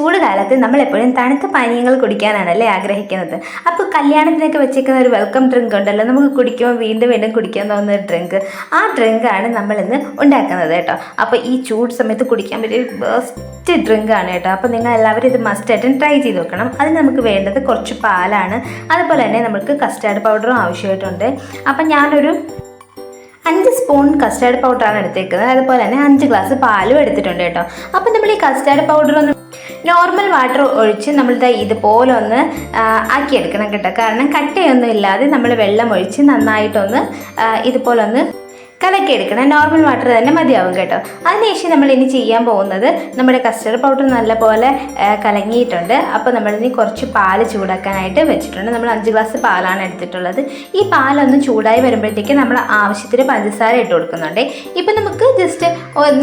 ചൂട് കാലത്ത് നമ്മളെപ്പോഴും തണുത്ത പാനീയങ്ങൾ കുടിക്കാനാണല്ലേ ആഗ്രഹിക്കുന്നത്. അപ്പോൾ കല്യാണത്തിനൊക്കെ വെച്ചേക്കുന്ന ഒരു വെൽക്കം ഡ്രിങ്ക് ഉണ്ടല്ലോ. നമുക്ക് കുടിക്കുമ്പോൾ വീണ്ടും വീണ്ടും കുടിക്കാൻ തോന്നുന്ന ഒരു ഡ്രിങ്ക് ആ ഡ്രിങ്കാണ് നമ്മളിന്ന് ഉണ്ടാക്കുന്നത് കേട്ടോ. അപ്പോൾ ഈ ചൂട് സമയത്ത് കുടിക്കാൻ പറ്റിയ ബെസ്റ്റ് ഡ്രിങ്ക് ആണ് കേട്ടോ. അപ്പോൾ നിങ്ങൾ എല്ലാവരും ഇത് മസ്റ്റ് ആയിട്ടും ട്രൈ ചെയ്ത് നോക്കണം. അതിന് നമുക്ക് വേണ്ടത് കുറച്ച് പാലാണ്. അതുപോലെ തന്നെ നമുക്ക് കസ്റ്റാർഡ് പൗഡറും ആവശ്യമായിട്ടുണ്ട്. അപ്പം ഞാനൊരു അഞ്ച് സ്പൂൺ കസ്റ്റാർഡ് പൗഡറാണ് എടുത്തേക്കുന്നത്. അതുപോലെ തന്നെ അഞ്ച് ഗ്ലാസ് പാലും എടുത്തിട്ടുണ്ട് കേട്ടോ. അപ്പം നമ്മൾ ഈ കസ്റ്റാർഡ് പൗഡർ ഒന്ന് നോർമൽ വാട്ടർ ഒഴിച്ച് നമ്മളിത് ഇതുപോലെ ഒന്ന് ആക്കിയെടുക്കണം കേട്ടോ. കാരണം കട്ടയൊന്നും ഇല്ലാതെ നമ്മൾ വെള്ളം ഒഴിച്ച് നന്നായിട്ടൊന്ന് ഇതുപോലെ ഒന്ന് കലക്കിയെടുക്കണം നോർമൽ വാട്ടർ തന്നെ മതിയാവും കേട്ടോ. അതിനുശേഷം നമ്മൾ ഇനി ചെയ്യാൻ പോകുന്നത് നമ്മുടെ കസ്റ്റർഡ് പൗഡർ നല്ലപോലെ കലങ്ങിയിട്ടുണ്ട്. അപ്പോൾ നമ്മളിനി കുറച്ച് പാൽ ചൂടാക്കാനായിട്ട് വെച്ചിട്ടുണ്ട്. നമ്മൾ അഞ്ച് ഗ്ലാസ് പാലാണ് എടുത്തിട്ടുള്ളത്. ഈ പാലൊന്ന് ചൂടായി വരുമ്പോഴത്തേക്ക് നമ്മൾ ആവശ്യത്തിന് പഞ്ചസാര ഇട്ട് കൊടുക്കുന്നുണ്ട്. ഇപ്പം നമുക്ക് ജസ്റ്റ്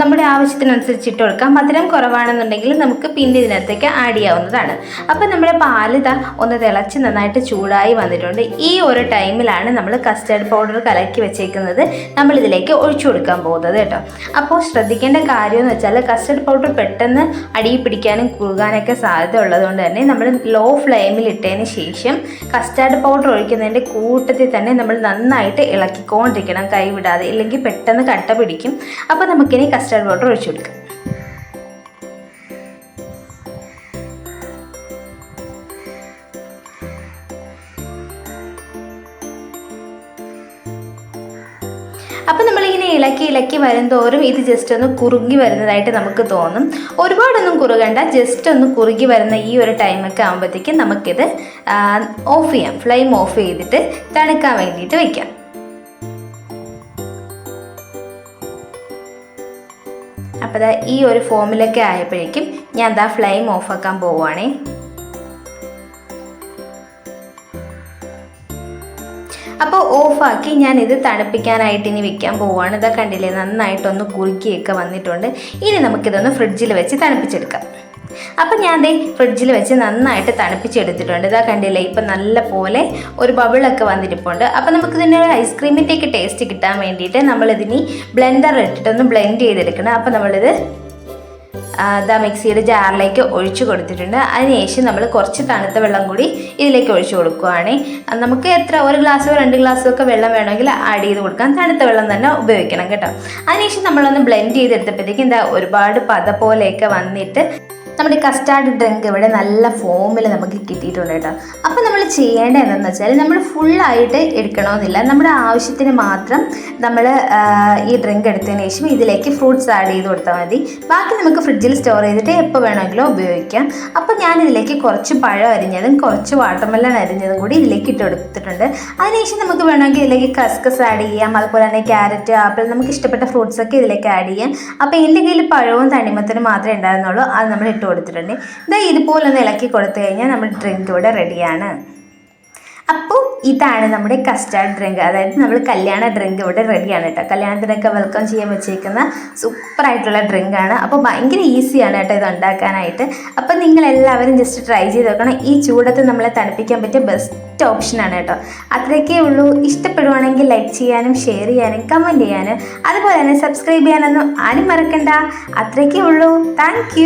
നമ്മുടെ ആവശ്യത്തിനനുസരിച്ച് ഇട്ട് കൊടുക്കാം. മധുരം കുറവാണെന്നുണ്ടെങ്കിൽ നമുക്ക് പിന്നെ ഇതിനകത്തേക്ക് ആഡ് ചെയ്യാവുന്നതാണ്. അപ്പോൾ നമ്മുടെ പാൽ ഇതാ ഒന്ന് തിളച്ച് നന്നായിട്ട് ചൂടായി വന്നിട്ടുണ്ട്. ഈ ഒരു ടൈമിലാണ് നമ്മൾ കസ്റ്റേർഡ് പൗഡർ കലക്കി വെച്ചേക്കുന്നത്. നമ്മൾ ഇതിലേക്ക് ഒഴിച്ചു കൊടുക്കാൻ പോകുന്നത് കേട്ടോ. അപ്പോൾ ശ്രദ്ധിക്കേണ്ട കാര്യം എന്ന് വെച്ചാൽ കസ്റ്റർഡ് പൗഡർ പെട്ടെന്ന് അടിയിൽ പിടിക്കാനും കുറുകാനൊക്കെ സാധ്യത ഉള്ളതുകൊണ്ട് തന്നെ നമ്മൾ ലോ ഫ്ലെയിമിൽ ഇട്ടതിന് ശേഷം കസ്റ്റാർഡ് പൗഡർ ഒഴിക്കുന്നതിന്റെ കൂട്ടത്തിൽ തന്നെ നമ്മൾ നന്നായിട്ട് ഇളക്കിക്കൊണ്ടിരിക്കണം. കൈ വിടാതെ ഇല്ലെങ്കിൽ പെട്ടെന്ന് കട്ട പിടിക്കും. അപ്പോൾ നമുക്കിനി കസ്റ്റാർഡ് പൗഡർ ഒഴിച്ചു കൊടുക്കാം. അപ്പം നമ്മളിങ്ങനെ ഇളക്കി ഇളക്കി വരുന്തോറും ഇത് ജസ്റ്റ് ഒന്ന് കുറുകി വരുന്നതായിട്ട് നമുക്ക് തോന്നും. ഒരുപാടൊന്നും കുറുകണ്ട ജസ്റ്റ് ഒന്ന് കുറുകി വരുന്ന ഈ ഒരു ടൈമൊക്കെ ആകുമ്പോഴത്തേക്കും നമുക്കിത് ഓഫ് ചെയ്യാം. ഫ്ലെയിം ഓഫ് ചെയ്തിട്ട് തണുക്കാൻ വേണ്ടിയിട്ട് വയ്ക്കാം അപ്പോൾ ഈ ഒരു ഫോമിലൊക്കെ ആയപ്പോഴേക്കും ഞാൻ ദാ ഫ്ലെയിം ഓഫാക്കാൻ പോവുകയാണേ അപ്പോൾ ഓഫാക്കി ഞാൻ ഇത് തണുപ്പിക്കാനായിട്ട് ഇനി വെക്കാൻ പോവുകയാണ് ഇതാ കണ്ടില്ലേ നന്നായിട്ടൊന്ന് കുറുക്കിയൊക്കെ വന്നിട്ടുണ്ട്. ഇനി നമുക്കിതൊന്ന് ഫ്രിഡ്ജിൽ വെച്ച് തണുപ്പിച്ചെടുക്കാം. അപ്പം ഞാൻ ദേ ഫ്രിഡ്ജിൽ വെച്ച് നന്നായിട്ട് തണുപ്പിച്ചെടുത്തിട്ടുണ്ട്. ഇതാ കണ്ടില്ലേ ഇപ്പം നല്ല പോലെ ഒരു ബബിളൊക്കെ വന്നിരിപ്പുണ്ട്. അപ്പം നമുക്കിതിന്റെ ഒരു ഐസ്ക്രീമിന്റെയൊക്കെ ടേസ്റ്റ് കിട്ടാൻ വേണ്ടിയിട്ട് നമ്മളിതിനി ബ്ലെൻഡർ ഇട്ടിട്ടൊന്ന് ബ്ലെൻഡ് ചെയ്തെടുക്കണം. അപ്പം നമ്മളിത് ദാ മിക്സിയുടെ ജാറിലേക്ക് ഒഴിച്ചു കൊടുത്തിട്ടുണ്ട്. അതിനുശേഷം നമ്മൾ കുറച്ച് തണുത്ത വെള്ളം കൂടി ഇതിലേക്ക് ഒഴിച്ചു കൊടുക്കുകയാണ് നമുക്ക് എത്ര ഒരു ഗ്ലാസ്സോ രണ്ട് ഗ്ലാസ്സോ ഒക്കെ വെള്ളം വേണമെങ്കിൽ ആഡ് ചെയ്ത് കൊടുക്കാം. തണുത്ത വെള്ളം തന്നെ ഉപയോഗിക്കണം കേട്ടോ. അതിനുശേഷം നമ്മളൊന്ന് ബ്ലെൻഡ് ചെയ്തെടുത്തപ്പോഴത്തേക്കും എന്താ ഒരുപാട് പത പോലെയൊക്കെ വന്നിട്ട് നമ്മുടെ കസ്റ്റാർഡ് ഡ്രിങ്ക് ഇവിടെ നല്ല ഫോമിൽ നമുക്ക് കിട്ടിയിട്ടുണ്ട് കേട്ടോ. അപ്പോൾ നമ്മൾ ചെയ്യേണ്ടത് എന്താണെന്ന് വെച്ചാൽ നമ്മൾ ഫുള്ളായിട്ട് എടുക്കണമെന്നില്ല. നമ്മുടെ ആവശ്യത്തിന് മാത്രം നമ്മൾ ഈ ഡ്രിങ്ക് എടുത്തതിന് ശേഷം ഇതിലേക്ക് ഫ്രൂട്ട്സ് ആഡ് ചെയ്ത് കൊടുത്താൽ മതി. ബാക്കി നമുക്ക് ഫ്രിഡ്ജിൽ സ്റ്റോർ ചെയ്തിട്ട് എപ്പോൾ വേണമെങ്കിലും ഉപയോഗിക്കാം. അപ്പോൾ ഞാൻ ഇതിലേക്ക് കുറച്ച് പഴം അരിഞ്ഞതും കുറച്ച് വാട്ടർമെല്ലൺ അരിഞ്ഞതും കൂടി ഇതിലേക്ക് ഇട്ട് കൊടുത്തിട്ടുണ്ട്. അതിനുശേഷം നമുക്ക് വേണമെങ്കിൽ ഇതിലേക്ക് കസ്കസ് ആഡ് ചെയ്യാം. അതുപോലെ തന്നെ ക്യാരറ്റ് ആപ്പിൾ നമുക്ക് ഇഷ്ടപ്പെട്ട ഫ്രൂട്ട്സൊക്കെ ഇതിലേക്ക് ആഡ് ചെയ്യാം. അപ്പോൾ എന്റെ കയ്യിൽ പഴവും തണിമത്തനും മാത്രമേ ഉണ്ടായിരുന്നുള്ളൂ. അത് നമ്മൾ ഇട്ട് കൊടുത്തിട്ടുണ്ട്. ഇതാ ഇതുപോലെ ഒന്ന് ഇളക്കി കൊടുത്തു കഴിഞ്ഞാൽ നമ്മുടെ ഡ്രിങ്ക് ഇവിടെ റെഡിയാണ് അപ്പോൾ ഇതാണ് നമ്മുടെ കസ്റ്റാർഡ് ഡ്രിങ്ക് അതായത് നമ്മൾ കല്യാണ ഡ്രിങ്ക് ഇവിടെ റെഡിയാണ് കേട്ടോ കല്യാണത്തിനൊക്കെ വെൽക്കം ചെയ്യാൻ വെച്ചേക്കുന്ന സൂപ്പറായിട്ടുള്ള ഡ്രിങ്കാണ് അപ്പോൾ ഭയങ്കര ഈസിയാണ് കേട്ടോ ഇത് ഉണ്ടാക്കാനായിട്ട്. അപ്പോൾ നിങ്ങൾ എല്ലാവരും ജസ്റ്റ് ട്രൈ ചെയ്ത് നോക്കണം. ഈ ചൂടത്ത് നമ്മളെ തണുപ്പിക്കാൻ പറ്റിയ ബെസ്റ്റ് ഓപ്ഷനാണ് കേട്ടോ അത്രയൊക്കെ ഉള്ളൂ. ഇഷ്ടപ്പെടുവാണെങ്കിൽ ലൈക്ക് ചെയ്യാനും ഷെയർ ചെയ്യാനും കമന്റ് ചെയ്യാനും. അതുപോലെ തന്നെ സബ്സ്ക്രൈബ് ചെയ്യാനൊന്നും ആരും മറക്കണ്ട. അത്രയൊക്കെ ഉള്ളൂ. താങ്ക്